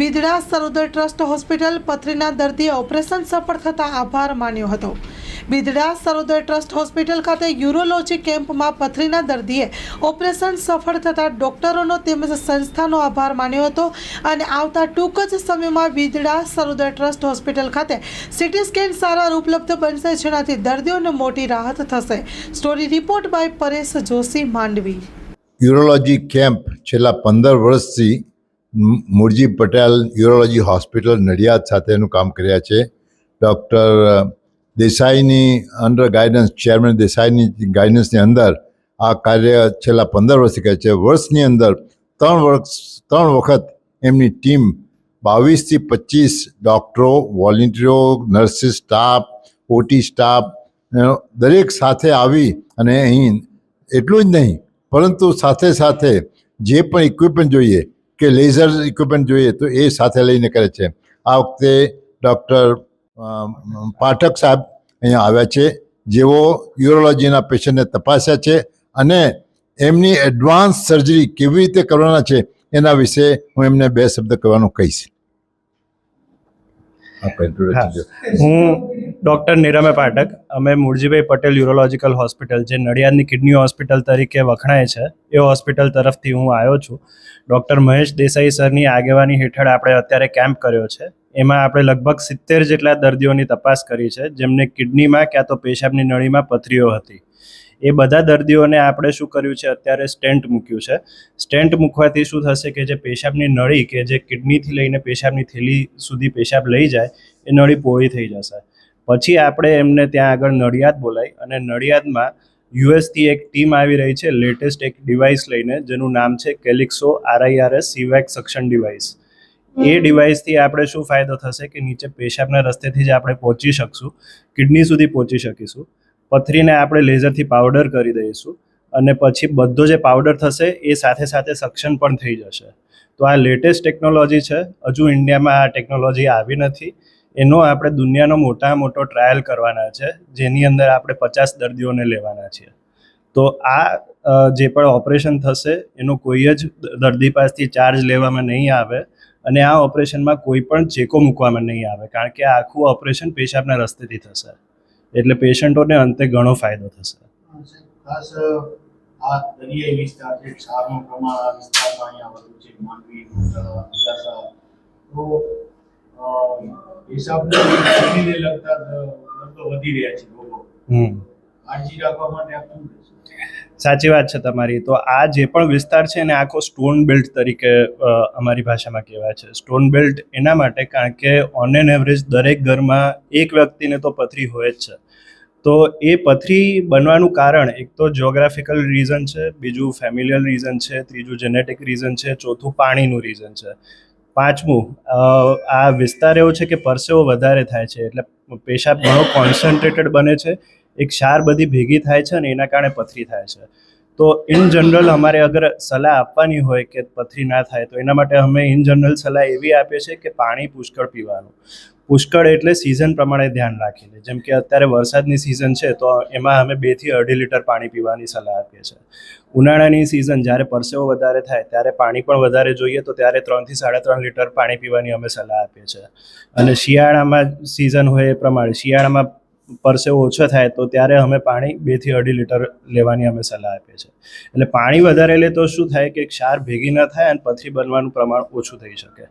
Bidada સરોદર trust hospital પથરીના દર્દીએ operation સફળ થતાં આભાર માન્યો હતો. બિદડા સરોદર ટ્રસ્ટ હોસ્પિટલ ખાતે યુરોલોજી કેમ્પમાં પથરીના દર્દીએ ઓપરેશન સફળ થતાં ડોક્ટરોનો તેમજ સંસ્થાનો આભાર માન્યો હતો અને આવતા ટૂંક જ સમયમાં બિદડા સરોદર ટ્રસ્ટ હોસ્પિટલ ખાતે સિટી સ્કેન સારવાર ઉપલબ્ધ બનશે, જેનાથી દર્દીઓને મોટી રાહત થશે. Story report by Paresh Joshi Mandvi. Urology camp છેલ્લા પંદર વર્ષથી મુરજી પટેલ યુરોલોજી હોસ્પિટલ નડિયાદ સાથેનું કામ કર્યા છે. ડૉક્ટર દેસાઈની અંડર ગાઈડન્સ ચેરમેન દેસાઈની ગાઈડન્સની અંદર આ કાર્ય છેલ્લા પંદર વર્ષથી કરે છે. વર્ષની અંદર ત્રણ વર્ષ, ત્રણ વખત એમની ટીમ બાવીસથી પચીસ ડૉક્ટરો, વોલેન્ટિયરો નર્સિસ સ્ટાફ ઓટી સ્ટાફ દરેક સાથે આવી અને અહીં એટલું જ નહીં, પરંતુ સાથે સાથે જે પણ ઇક્વિપમેન્ટ જોઈએ કે લેઝર ઇક્વિપમેન્ટ જોઈએ તો એ સાથે લઈને કરે છે. આ વખતે ડૉક્ટર પાઠક સાહેબ અહીંયા આવ્યા છે જેઓ યુરોલોજીના પેશન્ટને તપાસ્યા છે અને એમની એડવાન્સ સર્જરી કેવી રીતે કરવાના છે એના વિશે હું એમને બે શબ્દ કહેવાનું કહીશ. હું ડૉક્ટર નિરમે પાઠક, અમે મૂળજીભાઈ પટેલ યુરોલોજીકલ હોસ્પિટલ જે નડિયાદની કિડની હોસ્પિટલ તરીકે વખણાય છે, એ હોસ્પિટલ તરફથી હું આવ્યો છું. ડૉક્ટર મહેશ દેસાઈ સરની આગેવાની હેઠળ આપણે અત્યારે કેમ્પ કર્યો છે. એમાં આપણે લગભગ સિત્તેર જેટલા દર્દીઓની તપાસ કરી છે, જેમને કિડનીમાં ક્યાં તો પેશાબની નળીમાં પથરીઓ હતી. એ બધા દર્દીઓને આપણે શું કર્યું છે, અત્યારે સ્ટેન્ટ મૂક્યું છે. સ્ટેન્ટ મૂકવાથી શું થશે કે જે પેશાબની નળી કે જે કિડનીથી લઈને પેશાબની થેલી સુધી પેશાબ લઈ જાય, એ નળી પોળી થઈ જશે. પછી આપણે એમને ત્યાં આગળ નડિયાદ બોલાવી અને નડિયાદમાં યુએસથી એક ટીમ આવી રહી છે લેટેસ્ટ એક ડિવાઇસ લઈને જેનું નામ છે કેલિક્સો આરઆઈઆરએસ સીવેક સક્શન ડિવાઇસ એ ડિવાઇસથી આપણે શું ફાયદો થશે કે નીચે પેશાબના રસ્તેથી જ આપણે પહોંચી શકશું કિડની સુધી પહોંચી શકીશું પથરીને આપણે લેઝરથી પાવડર કરી દઈશું અને પછી બધો જે પાવડર થશે એ સાથે સાથે સક્ષમ પણ થઈ જશે. તો આ લેટેસ્ટ ટેકનોલોજી છે હજુ ઇન્ડિયામાં આ ટેકનોલોજી આવી નથી. એનો આપણે દુનિયાનો મોટા મોટો ટ્રાયલ કરવાના છે, જેની અંદર આપણે પચાસ દર્દીઓને લેવાના છીએ તો આ જે પણ ઓપરેશન થશે, એનો કોઈ જ દર્દી પાસેથી ચાર્જ લેવામાં નહીં આવે અને આ ઓપરેશનમાં કોઈ પણ ચેકો મૂકવામાં નહીં આવે, કારણ કે આખું ઓપરેશન પેશાબના રસ્તેથી થશે. એટલે પેશન્ટોને અંતે ઘણો ફાયદો થશે. ખાસ આ દરિયાઈ વિસ્તાર છે તો અ, લગતા દર્દો વધી રહ્યા છે લોકો. હમ. કાળજી રાખવા માટે આ સાચી વાત છે તમારી. તો આ જે પણ વિસ્તાર છે એને આખો સ્ટોન બેલ્ટ તરીકે અમારી ભાષામાં કહેવાય છે. સ્ટોન બેલ્ટ એના માટે કારણ કે ઓન એન એવરેજ દરેક ઘરમાં એક વ્યક્તિને તો પથરી હોય જ છે. તો એ પથરી બનવાનું કારણ એક તો જ્યોગ્રાફિકલ રીઝન છે બીજું ફેમિલિયલ રીઝન છે ત્રીજું જેનેટિક રીઝન છે ચોથું પાણીનું રીઝન છે. પાંચમું આ વિસ્તાર એવો છે કે પરસેવો વધારે થાય છે, એટલે પેશાબ ઘણો કોન્સન્ટ્રેટેડ બને છે, એક ક્ષાર બધી ભેગી થાય છે અને એના કારણે પથરી થાય છે. તો ઇન જનરલ અમારે અગર સલાહ આપવાની હોય કે પથરી ના થાય, તો એના માટે અમે ઇન જનરલ સલાહ એવી આપીએ છીએ કે પાણી પુષ્કળ પીવાનું. પુષ્કળ એટલે સિઝન પ્રમાણે ધ્યાન રાખીને. જેમ કે અત્યારે વરસાદની સિઝન છે, તો એમાં અમે બેથી અઢી લીટર પાણી પીવાની સલાહ આપીએ છીએ. ઉનાળાની સિઝન જ્યારે પરસેવો વધારે થાય, ત્યારે પાણી પણ વધારે જોઈએ, તો ત્યારે ત્રણથી સાડા ત્રણ લીટર પાણી પીવાની અમે સલાહ આપીએ છીએ. અને શિયાળામાં સિઝન હોય એ પ્રમાણે, શિયાળામાં પરસેવો ઓછો થાય, તો ત્યારે અમે પાણી બેથી અઢી લીટર લેવાની અમે સલાહ આપીએ છીએ. એટલે પાણી વધારે લે તો શું થાય કે ક્ષાર ભેગી ન થાય અને પથરી બનવાનું પ્રમાણ ઓછું થઈ શકે.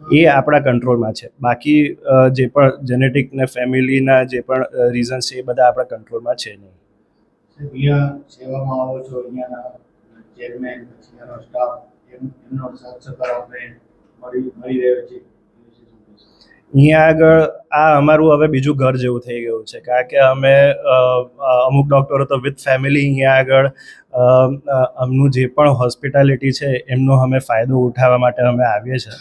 એ આપણા કંટ્રોલમાં છે. બાકી જે પણ જેનેટિક ને ફેમિલીના જે પણ રીઝન્સ છે એ બધા આપણા કંટ્રોલમાં છે નહીં. સેવામાં આવો છો અહીંયાના ચેરમેન સ્ટાફ એમનો સાથ સહકાર આપણે મળી મળી રહ્યો છે. એ વિશે શું કહેશો? અહીંયા આગળ આ અમારું હવે બીજું ઘર જેવું થઈ ગયું છે. કારણ કે અમે અમુક ડૉક્ટરો તો વિથ ફેમિલી અહીંયા આગળ અમનું જે પણ હોસ્પિટાલિટી છે એમનો અમે ફાયદો ઉઠાવવા માટે અમે આવીએ છીએ.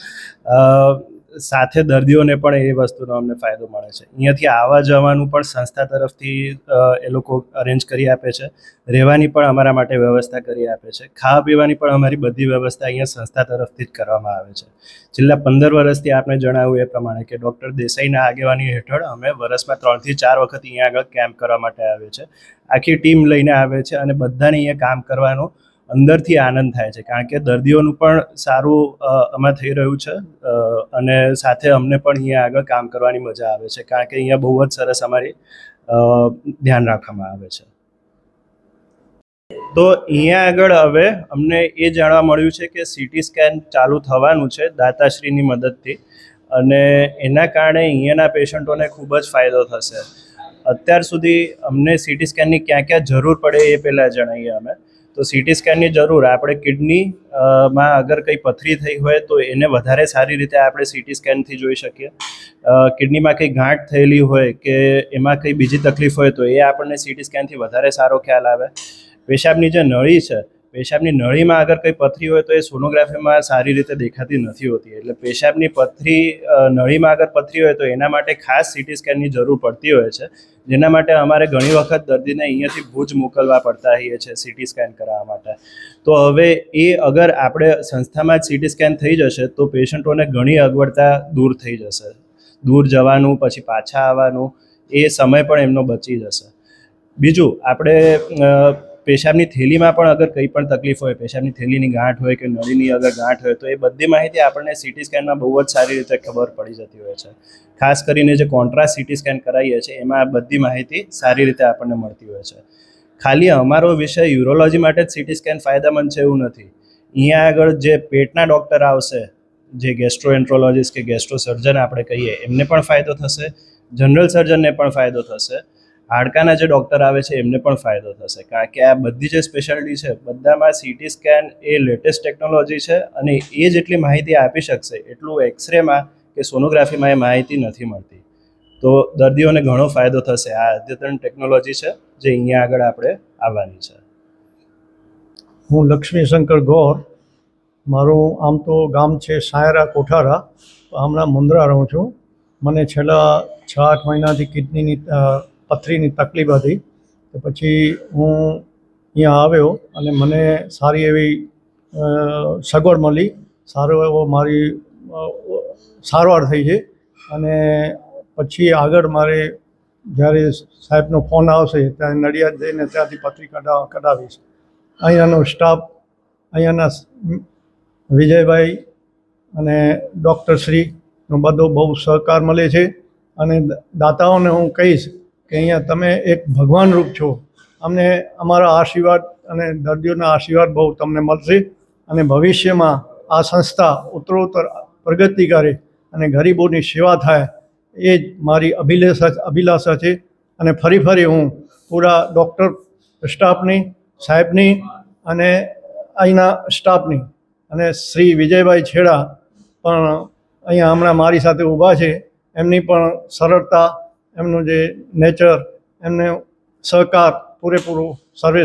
સાથે દર્દીઓને પણ એ વસ્તુનો અમને ફાયદો મળે છે. અહીંયાથી આવવા જવાનું પણ સંસ્થા તરફથી એ લોકો અરેન્જ કરી આપે છે. રહેવાની પણ અમારા માટે વ્યવસ્થા કરી આપે છે. ખાવા પીવાની પણ અમારી બધી વ્યવસ્થા અહીંયા સંસ્થા તરફથી જ કરવામાં આવે છે. છેલ્લા પંદર વર્ષથી આપણે જણાવ્યું એ પ્રમાણે કે ડૉક્ટર દેસાઈના આગેવાની હેઠળ અમે વર્ષમાં ત્રણથી ચાર વખત અહીંયા આગળ કેમ્પ કરવા માટે આવે છે. આખી ટીમ લઈને આવે છે અને બધાને અહીંયા કામ કરવાનો અંદરથી આનંદ થાય છે. કારણ કે દર્દીઓનું પણ સારું આમાં થઈ રહ્યું છે. અને સાથે અમને પણ અહીંયા આગળ કામ કરવાની મજા આવે છે. કારણ કે અહીંયા બહુ જ સરસ અમારી ધ્યાન રાખવામાં આવે છે. તો અહીંયા આગળ હવે અમને એ જાણવા મળ્યું છે કે સીટી સ્કેન ચાલુ થવાનું છે દાતાશ્રીની મદદથી. અને એના કારણે અહીંયાના પેશન્ટોને ખૂબ જ ફાયદો થશે. અત્યાર સુધી અમને સીટી સ્કેનની ક્યાં ક્યાં જરૂર પડે એ પહેલાં જણાવીએ અમે. તો સીટી સ્કેનની જરૂર. આપણે કિડની માં અગર કંઈ પથરી થઈ હોય તો એને વધારે સારી રીતે આપણે સીટી સ્કેનથી જોઈ શકીએ. કિડનીમાં કંઈ ગાંઠ થયેલી હોય કે એમાં કંઈ બીજી તકલીફ હોય તો એ આપણને સીટી સ્કેનથી વધારે સારો ખ્યાલ આવે. પેશાબની જે નળી છે પેશાબની નળીમાં અગર કંઈ પથરી હોય તો એ સોનોગ્રાફીમાં સારી રીતે દેખાતી નથી હોતી. એટલે પેશાબની પથરી નળીમાં અગર પથરી હોય તો એના માટે ખાસ સીટી સ્કેનની જરૂર પડતી હોય છે. જેના માટે અમારે ઘણી વખત દર્દીને અહીંયાથી ભુજ મોકલવા પડતા હોઈએ છે સીટી સ્કેન કરાવવા માટે. તો હવે એ અગર આપણે સંસ્થામાં જ સીટી સ્કેન થઈ જશે તો પેશન્ટોને ઘણી અગવડતા દૂર થઈ જશે. દૂર જવાનું, પછી પાછા આવવાનું, એ સમય પણ એમનો બચી જશે. બીજું, આપણે પેશાબની થેલીમાં પણ અગર કંઈ પણ તકલીફ હોય, પેશાબની થેલીની ગાંઠ હોય કે નળીની અગર ગાંઠ હોય, તો એ બધી માહિતી આપણને સિટી સ્કેનમાં બહુ જ સારી રીતે ખબર પડી જતી હોય છે. ખાસ કરીને જે કોન્ટ્રાસ્ટ સિટી સ્કેન કરાવીએ છીએ, એમાં આ બધી માહિતી સારી રીતે આપણને મળતી હોય છે. ખાલી અમારો વિષય યુરોલોજી માટે જ સિટી સ્કેન ફાયદામંદ છે એવું નથી. અહીંયા આગળ જે પેટના ડૉક્ટર આવશે, જે ગેસ્ટ્રોએન્ટ્રોલોજીસ્ટ કે ગેસ્ટ્રો સર્જન આપણે કહીએ, એમને પણ ફાયદો થશે જનરલ સર્જનને પણ ફાયદો થશે. હાડકાના જે ડૉક્ટર આવે છે, એમને પણ ફાયદો થશે. કારણ કે આ બધી જે સ્પેશિયાલિટી છે, બધામાં સીટી સ્કેન એ લેટેસ્ટ ટેકનોલોજી છે અને એ જેટલી માહિતી આપી શકશે, એટલું એક્સરેમાં કે સોનોગ્રાફીમાં એ માહિતી નથી મળતી. તો દર્દીઓને ઘણો ફાયદો થશે. આ અદ્યતન ટેકનોલોજી છે, જે અહીંયા આગળ આપણે આવવાની છે. હું લક્ષ્મીશંકર ગૌર. મારું આમ તો ગામ છે સાયરા કોઠારા. હમણાં મુંદ્રા રહું છું. મને છેલ્લા છ આઠ મહિનાથી કિડનીની પથરીની તકલીફ હતી તો પછી હું અહીંયા આવ્યો અને મને સારી એવી સગવડ મળી. સારો એવો મારી સારવાર થઈ છે. અને પછી આગળ મારે જ્યારે સાહેબનો ફોન આવશે ત્યારે નડિયાદ જઈને ત્યાંથી પથરી કઢાવ કઢાવીશ. અહીંયાનો સ્ટાફ, અહીંયાના વિજયભાઈ અને ડૉક્ટર શ્રીનો બધો બહુ સહકાર મળે છે. અને દાતાઓને હું કહીશ કે અહીંયા તમે એક ભગવાન રૂપ છો. અમને અમારા આશીર્વાદ અને દર્દીઓના આશીર્વાદ બહુ તમને મળશે અને ભવિષ્યમાં આ સંસ્થા ઉત્તરોત્તર પ્રગતિ કરે અને ગરીબોની સેવા થાય, એ જ મારી અભિલાષા અભિલાષા છે. અને ફરી ફરી હું પૂરા ડૉક્ટર સ્ટાફની, સાહેબની અને અહીંના સ્ટાફની અને શ્રી વિજયભાઈ છેડા પણ અહીંયા હમણાં મારી સાથે ઊભા છે. એમની પણ સરળતા એમનું જે નેચર એમને સહકાર, પૂરેપૂરો સર્વે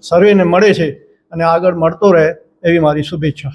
સર્વેને મળે છે અને આગળ મળતો રહે એવી મારી શુભેચ્છા.